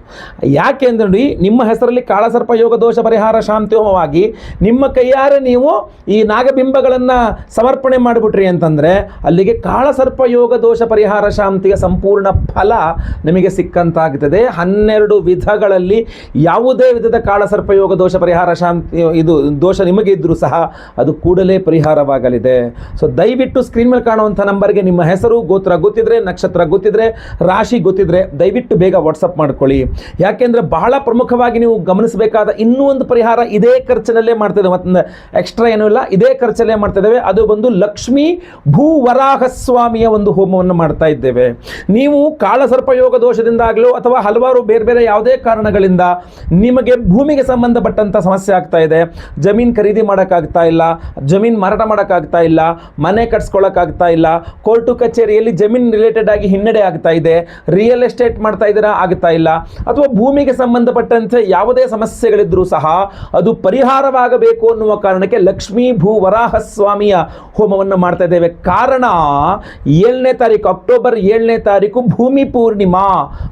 ಯಾಕೆ ಅಂದ್ರೆ ನೋಡಿ, ನಿಮ್ಮ ಹೆಸರಲ್ಲಿ ಕಾಳಸರ್ಪ ಯೋಗ ದೋಷ ಪರಿಹಾರ ಶಾಂತಿ ಹೋಮವಾಗಿ ನಿಮ್ಮ ಕೈಯಾರೆ ನೀವು ಈ ನಾಗಬಿಂಬಗಳನ್ನು ಸಮರ್ಪಣೆ ಮಾಡಿಬಿಟ್ರಿ ಅಂತಂದರೆ ಅಲ್ಲಿಗೆ ಕಾಳಸರ್ಪ ಯೋಗ ದೋಷ ಪರಿಹಾರ ಶಾಂತಿಯ ಸಂಪೂರ್ಣ ಫಲ ನಿಮಗೆ ಸಿಕ್ಕಂತಾಗ್ತದೆ. ಹನ್ನೆರಡು ವಿಧಗಳಲ್ಲಿ ಯಾವುದೇ ವಿಧದ ಕಾಳಸರ್ಪ ಯೋಗ ದೋಷ ಪರಿಹಾರ ಶಾಂತಿ, ಇದು ದೋಷ ನಿಮಗೆ ಇದ್ದರೂ ಸಹ ಅದು ಕೂಡಲೇ ಪರಿಹಾರವಾಗಲಿದೆ. ಸೊ ದಯವಿಟ್ಟು ಸ್ಕ್ರೀನ್ ಮೇಲೆ ಕಾಣುವಂಥ ನಂಬರ್ಗೆ ನಿಮ್ಮ ಹೆಸರು, ಗೋತ್ರ ಗೊತ್ತಿದ್ರೆ, ನಕ್ಷತ್ರ ಗೊತ್ತಿದ್ರೆ, ರಾಶಿ ಗೊತ್ತಿದ್ರೆ ದಯವಿಟ್ಟು ಬೇಗ ವಾಟ್ಸಪ್ ಮಾಡ್ಕೊಳ್ಳಿ. ಯಾಕೆಂದ್ರೆ ಬಹಳ ಪ್ರಮುಖವಾಗಿ ನೀವು ಗಮನಿಸಬೇಕಾದ ಇನ್ನೂ ಒಂದು ಪರಿಹಾರ ಇದೇ ಖರ್ಚಿನಲ್ಲೇ ಮಾಡ್ತಾ ಇದ್ದಾವೆ. ಮತ್ತೊಂದು ಎಕ್ಸ್ಟ್ರಾ ಏನೂ ಇಲ್ಲ. ಇದೇ ಖರ್ಚಲ್ಲೇ ಮಾಡ್ತಾ ಇದ್ದೇವೆ. ಅದು ಬಂದು ಲಕ್ಷ್ಮೀ ಭೂವರಾಹ ಸ್ವಾಮಿಯ ಒಂದು ಹೋಮವನ್ನು ಮಾಡ್ತಾ ಇದ್ದೇವೆ. ನೀವು ಕಾಳಸರ್ಪಯೋಗ ದೋಷದಿಂದಾಗಲೂ ಅಥವಾ ಹಲವಾರು ಬೇರೆ ಬೇರೆ ಯಾವುದೇ ಕಾರಣಗಳಿಂದ ನಿಮಗೆ ಭೂಮಿಗೆ ಸಂಬಂಧಪಟ್ಟಂಥ ಸಮಸ್ಯೆ ಆಗ್ತಾ ಇದೆ. ಜಮೀನು ಖರೀದಿ ಮಾಡೋಕ್ಕಾಗ್ತಾ ಇಲ್ಲ. ಜಮೀನು ಮಾರಾಟ ಮಾಡೋಕ್ಕಾಗ್ತಾ ಇಲ್ಲ. ಮನೆ ಕಟ್ಸ್ಕೊಳ್ಳೋಕ್ಕಾಗ್ತಾ ಇಲ್ಲ. ಕೋರ್ಟು ಕಚೇರಿಯಲ್ಲಿ ಜಮೀನು ರಿಲೇಟೆಡ್ ಆಗಿ ಹಿನ್ನಡೆ ಆಗ್ತಾ ಇದೆ. ರಿಯಲ್ ಎಸ್ಟೇಟ್ ಮಾಡ್ತಾ ಇದ್ದೀರಾ ಆಗ್ತಾ ಇಲ್ಲ. ಅಥವಾ ಭೂಮಿಗೆ ಸಂಬಂಧಪಟ್ಟಂತೆ ಯಾವುದೇ ಸಮಸ್ಯೆಗಳಿದ್ರೂ ಸಹ ಅದು ಪರಿಹಾರವಾಗಬೇಕು ಅನ್ನುವ ಕಾರಣಕ್ಕೆ ಲಕ್ಷ್ಮೀ ಭೂ ವರಾಹ ಸ್ವಾಮಿಯ ಹೋಮವನ್ನು ಮಾಡ್ತಾ ಇದ್ದೇವೆ. ಕಾರಣ, ಏಳನೇ ತಾರೀಕು, ಅಕ್ಟೋಬರ್ ಏಳನೇ ತಾರೀಕು ಭೂಮಿ ಪೂರ್ಣಿಮಾ,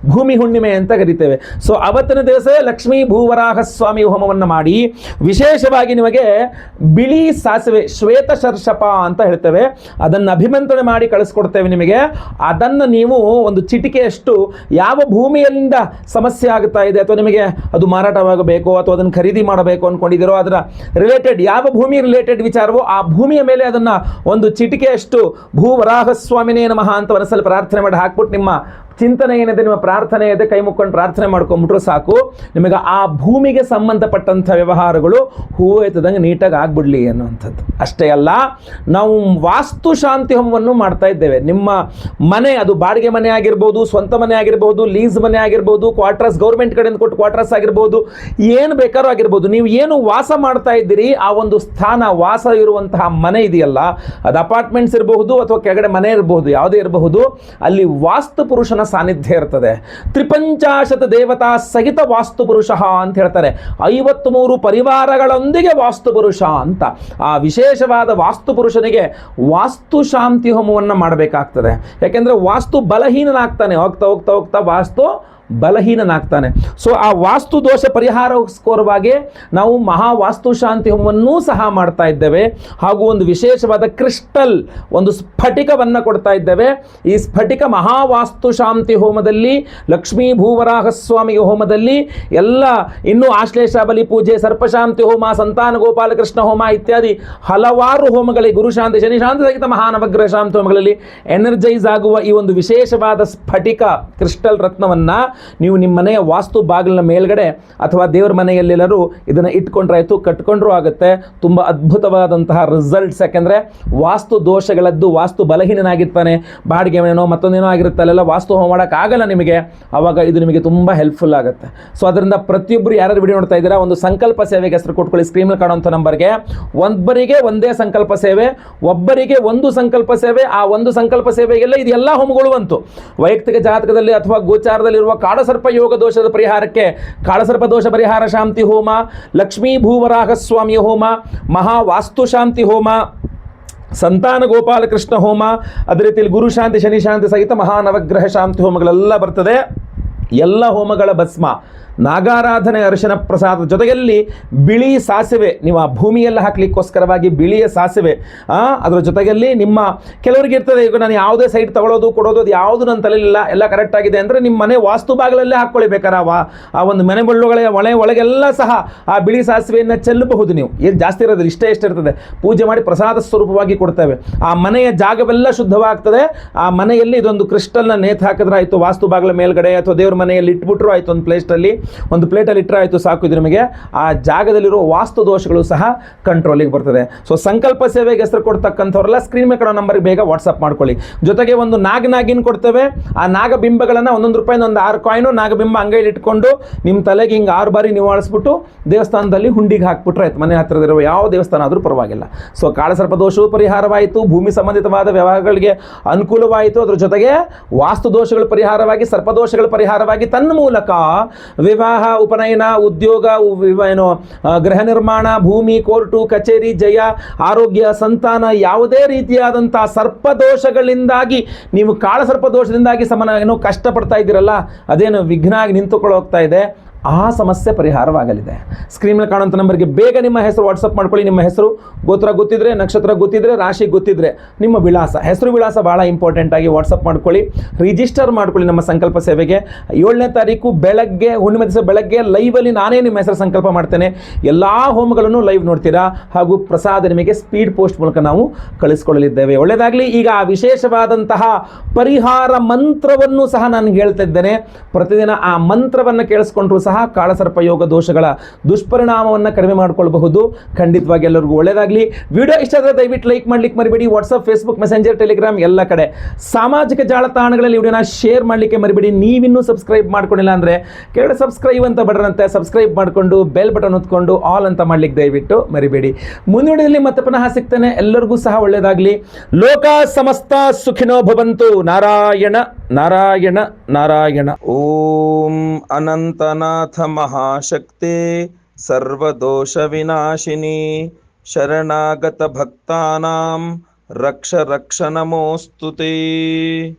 ಭೂಮಿ ಹುಣ್ಣಿಮೆ ಅಂತ ಕರಿತೇವೆ. ಸೊ ಅವತ್ತಿನ ದಿವಸ ಲಕ್ಷ್ಮೀ ಭೂವರಾಹ ಸ್ವಾಮಿ ಹೋಮವನ್ನು ಮಾಡಿ ವಿಶೇಷವಾಗಿ ನಿಮಗೆ ಬಿಳಿ ಸಾಸಿವೆ, ಶ್ವೇತ ಶರ್ಷಪ ಅಂತ ಹೇಳ್ತೇವೆ. ಅದನ್ನು ಅಭಿಮಂತ್ರಣ ಮಾಡಿ ಕಳಿಸ್ಕೊಡ್ತೇವೆ ನಿಮಗೆ. ಅದನ್ನು ನೀವು ಒಂದು ಚಿಟಿಕೆಯಷ್ಟು ಯಾವ ಭೂಮಿಯಲ್ಲಿಂದ ಸಮಸ್ಯೆ ಆಗ್ತಾ ಇದೆ ಅಥವಾ ನಿಮಗೆ ಅದು ಮಾರಾಟವಾಗಬೇಕು ಅಥವಾ ಅದನ್ನು ಖರೀದಿ ಮಾಡಬೇಕು ಅಂದ್ಕೊಂಡಿದ್ದೀರೋ ಅದರ ರಿಲೇಟೆಡ್ ಯಾವ ಭೂಮಿ ರಿಲೇಟೆಡ್ ವಿಚಾರವೋ ಆ ಭೂಮಿಯ ಮೇಲೆ ಅದನ್ನು ಒಂದು ಚಿಟಿಕೆಯಷ್ಟು ಭೂವರಾಹ ಸ್ವಾಮಿನೇ ನಮಃ ಅಂತ ಮನಸ್ಸಲ್ಲಿ ಪ್ರಾರ್ಥನೆ ಮಾಡಿ ಹಾಕ್ಬಿಟ್ಟು ನಿಮ್ಮ ಚಿಂತನೆ ಏನಿದೆ, ನಿಮ್ಮ ಪ್ರಾರ್ಥನೆ ಇದೆ, ಕೈ ಮುಕ್ಕೊಂಡು ಪ್ರಾರ್ಥನೆ ಮಾಡ್ಕೊಂಬಿಟ್ರು ಸಾಕು. ನಿಮಗೆ ಆ ಭೂಮಿಗೆ ಸಂಬಂಧಪಟ್ಟಂಥ ವ್ಯವಹಾರಗಳು ಹೂವು ಎತ್ತದಂಗೆ ನೀಟಾಗಿ ಆಗ್ಬಿಡ್ಲಿ ಅನ್ನುವಂಥದ್ದು. ಅಷ್ಟೇ ಅಲ್ಲ, ನಾವು ವಾಸ್ತು ಶಾಂತಿ ಹೋಮವನ್ನು ಮಾಡ್ತಾ ಇದ್ದೇವೆ. ನಿಮ್ಮ ಮನೆ, ಅದು ಬಾಡಿಗೆ ಮನೆ ಆಗಿರ್ಬೋದು, ಸ್ವಂತ ಮನೆ ಆಗಿರ್ಬೋದು, ಲೀಸ್ ಮನೆ ಆಗಿರ್ಬೋದು, ಕ್ವಾರ್ಟರ್ಸ್, ಗೌರ್ಮೆಂಟ್ ಕಡೆಯಿಂದ ಕೊಟ್ಟು ಕ್ವಾರ್ಟರ್ಸ್ ಆಗಿರ್ಬೋದು, ಏನು ಬೇಕಾದ್ರೂ ಆಗಿರ್ಬೋದು. ನೀವು ಏನು ವಾಸ ಮಾಡ್ತಾ ಇದ್ದೀರಿ, ಆ ಒಂದು ಸ್ಥಾನ, ವಾಸ ಇರುವಂತಹ ಮನೆ ಇದೆಯಲ್ಲ, ಅದು ಅಪಾರ್ಟ್ಮೆಂಟ್ಸ್ ಇರಬಹುದು ಅಥವಾ ಕೆಳಗಡೆ ಮನೆ ಇರಬಹುದು, ಯಾವುದೇ ಇರಬಹುದು, ಅಲ್ಲಿ ವಾಸ್ತು ಪುರುಷನ ಸಾನ್ನಿಧ್ಯ ಇರ್ತದೆ. ತ್ರಿಪಂಚಾಶತ ದೇವತಾ ಸಹಿತ ವಾಸ್ತು ಪುರುಷ ಅಂತ ಹೇಳ್ತಾರೆ. ಐವತ್ತು ಮೂರು ಪರಿವಾರಗಳೊಂದಿಗೆ ವಾಸ್ತು ಪುರುಷ ಅಂತ. ಆ ವಿಶೇಷವಾದ ವಾಸ್ತು ಪುರುಷನಿಗೆ ವಾಸ್ತು ಶಾಂತಿ ಹೋಮವನ್ನು ಮಾಡಬೇಕಾಗ್ತದೆ. ಯಾಕೆಂದ್ರೆ ವಾಸ್ತು ಬಲಹೀನನಾಗ್ತಾನೆ. ಹೋಗ್ತಾ ಹೋಗ್ತಾ ಹೋಗ್ತಾ ವಾಸ್ತು ಬಲಹೀನನಾಗ್ತಾನೆ. ಸೊ ಆ ವಾಸ್ತು ದೋಷ ಪರಿಹಾರಕ್ಕೋರವಾಗಿ ನಾವು ಮಹಾ ವಾಸ್ತು ಶಾಂತಿ ಹೋಮವನ್ನೂ ಸಹ ಮಾಡ್ತಾ ಇದ್ದೇವೆ. ಹಾಗೂ ಒಂದು ವಿಶೇಷವಾದ ಕ್ರಿಸ್ಟಲ್, ಒಂದು ಸ್ಫಟಿಕವನ್ನು ಕೊಡ್ತಾ ಇದ್ದೇವೆ. ಈ ಸ್ಫಟಿಕ ಮಹಾ ವಾಸ್ತು ಶಾಂತಿ ಹೋಮದಲ್ಲಿ, ಲಕ್ಷ್ಮೀ ಭೂವರಾಹ ಸ್ವಾಮಿಯ ಹೋಮದಲ್ಲಿ, ಎಲ್ಲ ಇನ್ನೂ ಆಶ್ಲೇಷ ಬಲಿ ಪೂಜೆ, ಸರ್ಪಶಾಂತಿ ಹೋಮ, ಸಂತಾನ ಗೋಪಾಲಕೃಷ್ಣ ಹೋಮ ಇತ್ಯಾದಿ ಹಲವಾರು ಹೋಮಗಳಿಗೆ ಗುರುಶಾಂತಿ ಶನಿಶಾಂತಿ ಸಹಿತ ಮಹಾನವಗ್ರಹ ಶಾಂತಿ ಹೋಮಗಳಲ್ಲಿ ಎನರ್ಜೈಸ್ ಆಗುವ ಈ ಒಂದು ವಿಶೇಷವಾದ ಸ್ಫಟಿಕ, ಕ್ರಿಸ್ಟಲ್ ರತ್ನವನ್ನ ನೀವು ನಿಮ್ಮ ಮನೆಯ ವಾಸ್ತು ಬಾಗಿಲಿನ ಮೇಲ್ಗಡೆ ಅಥವಾ ದೇವರ ಮನೆಯಲ್ಲೆಲ್ಲರೂ ಇದನ್ನು ಇಟ್ಕೊಂಡ್ರಾಯ್ತು, ಕಟ್ಕೊಂಡ್ರೂ ಆಗುತ್ತೆ. ತುಂಬ ಅದ್ಭುತವಾದಂತಹ ರಿಸಲ್ಟ್ಸ್ ಯಾಕೆಂದರೆ ವಾಸ್ತು ದೋಷಗಳದ್ದು ವಾಸ್ತು ಬಲಹೀನಾಗಿರ್ತಾನೆ ಬಾಡಿಗೆ ಏನೋ ಮತ್ತೊಂದೇನೋ ಆಗಿರುತ್ತೆ, ಅಲ್ಲೆಲ್ಲ ವಾಸ್ತು ಹೋಮ ಮಾಡೋಕ್ಕಾಗಲ್ಲ ನಿಮಗೆ. ಆವಾಗ ಇದು ನಿಮಗೆ ತುಂಬ ಹೆಲ್ಪ್ಫುಲ್ ಆಗುತ್ತೆ. ಸೊ ಅದರಿಂದ ಪ್ರತಿಯೊಬ್ಬರು ಯಾರು ವಿಡಿಯೋ ನೋಡ್ತಾ ಇದ್ದೀರಾ, ಒಂದು ಸಂಕಲ್ಪ ಸೇವೆಗೆ ಹೆಸರು ಕೊಟ್ಕೊಳ್ಳಿ. ಸ್ಕ್ರೀನಲ್ಲಿ ಕಾಣುವಂಥ ನಂಬರ್ಗೆ. ಒಬ್ಬರಿಗೆ ಒಂದೇ ಸಂಕಲ್ಪ ಸೇವೆ, ಒಬ್ಬರಿಗೆ ಒಂದು ಸಂಕಲ್ಪ ಸೇವೆ, ಆ ಒಂದು ಸಂಕಲ್ಪ ಸೇವೆಗೆಲ್ಲ ಇದೆಲ್ಲ ಹೋಮಗಳು ಬಂತು. ವೈಯಕ್ತಿಕ ಜಾತಕದಲ್ಲಿ ಅಥವಾ ಗೋಚಾರದಲ್ಲಿರುವ ಕಾಳಸರ್ಪ ಯೋಗ ದೋಷದ ಪರಿಹಾರಕ್ಕೆ ಕಾಳಸರ್ಪ ದೋಷ ಪರಿಹಾರ ಶಾಂತಿ ಹೋಮ, ಲಕ್ಷ್ಮೀ ಭೂವರಾಹ ಸ್ವಾಮಿಯ ಹೋಮ ಮಹಾ ವಾಸ್ತು ಶಾಂತಿ ಹೋಮ, ಸಂತಾನ ಗೋಪಾಲಕೃಷ್ಣ ಹೋಮ, ಅದೇ ರೀತಿಯಲ್ಲಿ ಗುರು ಶಾಂತಿ, ಶನಿ ಶಾಂತಿ ಸಹಿತ ಮಹಾನವಗ್ರಹ ಶಾಂತಿ ಹೋಮಗಳೆಲ್ಲ ಬರ್ತದೆ. ಎಲ್ಲ ಹೋಮಗಳ ಭಸ್ಮ. ನಾಗಾರಾಧನೆ ಅರಿಶಿನ ಪ್ರಸಾದ ಜೊತೆಯಲ್ಲಿ ಬಿಳಿ ಸಾಸಿವೆ, ನೀವು ಆ ಭೂಮಿಯೆಲ್ಲ ಹಾಕ್ಲಿಕ್ಕೋಸ್ಕರವಾಗಿ ಬಿಳಿಯ ಸಾಸಿವೆ ಅದರ ಜೊತೆಯಲ್ಲಿ ನಿಮ್ಮ ಕೆಲವರಿಗೆ ಇರ್ತದೆ, ಈಗ ನಾನು ಯಾವುದೇ ಸೈಟ್ ತಗೊಳ್ಳೋದು ಕೊಡೋದು, ಅದು ಯಾವುದು ನನ್ನ ತಲೆಯಲ್ಲಿಲ್ಲ ಎಲ್ಲ ಕರೆಕ್ಟ್ ಆಗಿದೆ ಅಂದರೆ ನಿಮ್ಮ ಮನೆ ವಾಸ್ತು ಬಾಗಿಲಲ್ಲೇ ಹಾಕ್ಕೊಳ್ಳಿ ಆ ಒಂದು ಮನೆ ಬಳ್ಳುಗಳ ಒಳೆ ಒಳಗೆಲ್ಲ ಸಹ ಆ ಬಿಳಿ ಸಾಸಿವೆಯನ್ನು ಚೆಲ್ಲಬಹುದು ನೀವು. ಏನು ಜಾಸ್ತಿ ಇರೋದಿಲ್ಲ ಇಷ್ಟೇ ಇಷ್ಟ ಇರ್ತದೆ ಪೂಜೆ ಮಾಡಿ ಪ್ರಸಾದ ಸ್ವರೂಪವಾಗಿ ಕೊಡ್ತೇವೆ. ಆ ಮನೆಯ ಜಾಗವೆಲ್ಲ ಶುದ್ಧವಾಗ್ತದೆ, ಆ ಮನೆಯಲ್ಲಿ ಇದೊಂದು ಕ್ರಿಸ್ಟಲ್ನ ನೇತು ಹಾಕಿದ್ರೆ ಆಯಿತು, ವಾಸ್ತು ಬಾಗಿಲ ಮೇಲ್ಗಡೆ ಅಥವಾ ದೇವ್ರ ಮನೆಯಲ್ಲಿ ಇಟ್ಬಿಟ್ರು ಆಯಿತು ಒಂದು ಪ್ಲೇಸ್ಟಲ್ಲಿ ಒಂದು ಪ್ಲೇಟಲ್ಲಿ ಇಟ್ಟರೆ ಆಯಿತು, ಸಾಕು. ಇದು ನಿಮಗೆ ಆ ಜಾಗದಲ್ಲಿರುವ ವಾಸ್ತು ದೋಷಗಳು ಸಹ ಕಂಟ್ರೋಲಿಗೆ ಬರ್ತದೆ. ಸೊ ಸಂಕಲ್ಪ ಸೇವೆಗೆ ಹೆಸರು ಕೊಡ್ತಕ್ಕಂಥವ್ರೆಲ್ಲ ಸ್ಕ್ರೀನ್ ಮೇಲೆ ಕೊಡೋ ನಂಬರ್ಗೆ ಬೇಗ ವಾಟ್ಸಪ್ ಮಾಡ್ಕೊಳ್ಳಿ. ಜೊತೆಗೆ ಒಂದು ನಾಗ ನಾಗಿನ್ ಕೊಡ್ತೇವೆ. ಆ ನಾಗಬಿಂಬಗಳನ್ನು ಒಂದೊಂದು ರೂಪಾಯಿನ ಒಂದು ಆರು ಕಾಯಿನು ನಾಗಬಿಂಬ ಅಂಗೈಲಿ ಇಟ್ಕೊಂಡು ನಿಮ್ಮ ತಲೆಗೆ ಹಿಂಗೆ ಆರು ಬಾರಿ ನಿವಾಳಿಸ್ಬಿಟ್ಟು ದೇವಸ್ಥಾನದಲ್ಲಿ ಹುಂಡಿಗೆ ಹಾಕ್ಬಿಟ್ರೆ ಆಯ್ತು. ಮನೆ ಹತ್ತಿರದಿರುವ ಯಾವ ದೇವಸ್ಥಾನ ಆದರೂ ಪರವಾಗಿಲ್ಲ. ಸೊ ಕಾಳಸರ್ಪ ದೋಷವೂ ಪರಿಹಾರವಾಯಿತು. ಭೂಮಿ ಸಂಬಂಧಿತವಾದ ವ್ಯವಹಾರಗಳಿಗೆ ಅನುಕೂಲವಾಯಿತು. ಅದರ ಜೊತೆಗೆ ವಾಸ್ತು ದೋಷಗಳು ಪರಿಹಾರವಾಗಿ ಸರ್ಪದೋಷಗಳ ಪರಿಹಾರವಾಗಿ ತನ್ನ ಮೂಲಕ ವಿವಾಹ, ಉಪನಯನ, ಉದ್ಯೋಗ ಏನು ಗೃಹ ನಿರ್ಮಾಣ, ಭೂಮಿ, ಕೋರ್ಟು, ಕಚೇರಿ, ಜಯ, ಆರೋಗ್ಯ, ಸಂತಾನ ಯಾವುದೇ ರೀತಿಯಾದಂಥ ಸರ್ಪದೋಷಗಳಿಂದಾಗಿ, ನೀವು ಕಾಳ ಸರ್ಪದೋಷದಿಂದಾಗಿ ಸಮನ ಏನೋ ಕಷ್ಟಪಡ್ತಾ ಇದ್ದೀರಲ್ಲ, ಅದೇನು ವಿಘ್ನ ಆಗಿ ನಿಂತುಕೊಳ್ಳೋಗ್ತಾ ಇದೆ. ಆ ಸಮಸ್ಯೆ ಪರಿಹಾರವಾಗಲಿದೆ. ಸ್ಕ್ರೀನ್ ಮೇಲೆ ಕಾಣುವಂಥ ನಂಬರ್ಗೆ ಬೇಗ ನಿಮ್ಮ ಹೆಸರು ವಾಟ್ಸಪ್ ಮಾಡ್ಕೊಳ್ಳಿ. ನಿಮ್ಮ ಹೆಸರು ಗೋತ್ರ ಗೊತ್ತಿದ್ರೆ, ನಕ್ಷತ್ರ ಗೊತ್ತಿದ್ರೆ, ರಾಶಿ ಗೊತ್ತಿದ್ರೆ ನಿಮ್ಮ ವಿಳಾಸ. ಹೆಸರು ವಿಳಾಸ ಭಾಳ ಇಂಪಾರ್ಟೆಂಟ್ ಆಗಿ ವಾಟ್ಸಪ್ ಮಾಡ್ಕೊಳ್ಳಿ. ರಿಜಿಸ್ಟರ್ ಮಾಡ್ಕೊಳ್ಳಿ ನಮ್ಮ ಸಂಕಲ್ಪ ಸೇವೆಗೆ. ಏಳನೇ ತಾರೀಕು ಬೆಳಗ್ಗೆ, ಹುಣ್ಣಿಮೆ ದಿವಸ ಬೆಳಗ್ಗೆ ಲೈವಲ್ಲಿ ನಾನೇ ನಿಮ್ಮ ಹೆಸರು ಸಂಕಲ್ಪ ಮಾಡ್ತೇನೆ. ಎಲ್ಲ ಹೋಮ್ಗಳನ್ನು ಲೈವ್ ನೋಡ್ತೀರಾ? ಹಾಗೂ ಪ್ರಸಾದ ನಿಮಗೆ ಸ್ಪೀಡ್ ಪೋಸ್ಟ್ ಮೂಲಕ ನಾವು ಕಳಿಸ್ಕೊಳ್ಳಲಿದ್ದೇವೆ. ಒಳ್ಳೆಯದಾಗಲಿ ಈಗ ಆ ವಿಶೇಷವಾದಂತಹ ಪರಿಹಾರ ಮಂತ್ರವನ್ನು ಸಹ ನಾನು ಹೇಳ್ತಾ ಇದ್ದೇನೆ. ಪ್ರತಿದಿನ ಆ ಮಂತ್ರವನ್ನು ಕೇಳಿಸ್ಕೊಂಡ್ರೂ ಸಹ ಕಾಳಸರ್ಪ ಯೋಗ ದೋಷಗಳ ದುಷ್ಪರಿಣಾಮವನ್ನು ಕಡಿಮೆ ಮಾಡಿಕೊಳ್ಳಬಹುದು ಖಂಡಿತವಾಗಿ ಎಲ್ಲರಿಗೂ ಒಳ್ಳೆಯದಾಗಲಿ ವಿಡಿಯೋ ಇಷ್ಟ ಆದರೆ ದಯವಿಟ್ಟು ಲೈಕ್ ಮಾಡ್ಲಿಕ್ಕೆ ಮರಿಬೇಡಿ. ವಾಟ್ಸಪ್ ಫೇಸ್ಬುಕ್ ಮೆಸೆಂಜರ್ ಟೆಲಿಗ್ರಾಮ್ ಎಲ್ಲ ಕಡೆ. ಸಾಮಾಜಿಕ ಜಾಲತಾಣಗಳಲ್ಲಿ ವಿಡಿಯೋನ ಶೇರ್ ಮಾಡಲಿಕ್ಕೆ ಮರಿಬೇಡಿ. ನೀವಿನ್ನೂ ಸಬ್ಸ್ಕ್ರೈಬ್ ಮಾಡ್ಕೊಂಡಿಲ್ಲ ಅಂದರೆ ಕೆಳಗಡೆ ಸಬ್ಸ್ಕ್ರೈಬ್ ಅಂತ ಬಟನ್ ಸಬ್ಸ್ಕ್ರೈಬ್ ಮಾಡಿಕೊಂಡು ಬೆಲ್ ಬಟನ್ ಹೊತ್ಕೊಂಡು ಆಲ್ ಅಂತ ಮಾಡ್ಲಿಕ್ಕೆ ದಯವಿಟ್ಟು ಮರಿಬೇಡಿ. ಮುಂದಿನಲ್ಲಿ ಮತ್ತೆ ಪುನಃ ಸಿಗ್ತೇನೆ. ಎಲ್ಲರಿಗೂ ಸಹ ಒಳ್ಳೆಯದಾಗಲಿ ಲೋಕ ಸಮಸ್ತ ಸುಖಿನೋ ಭವಂತು. ನಾರಾಯಣ. నారాయణ నారాయణ. ఓం అనంతనాథ మహాశక్తే సర్వదోష వినాశిని శరణాగత భక్తానాం రక్ష రక్ష నమోస్తుతే.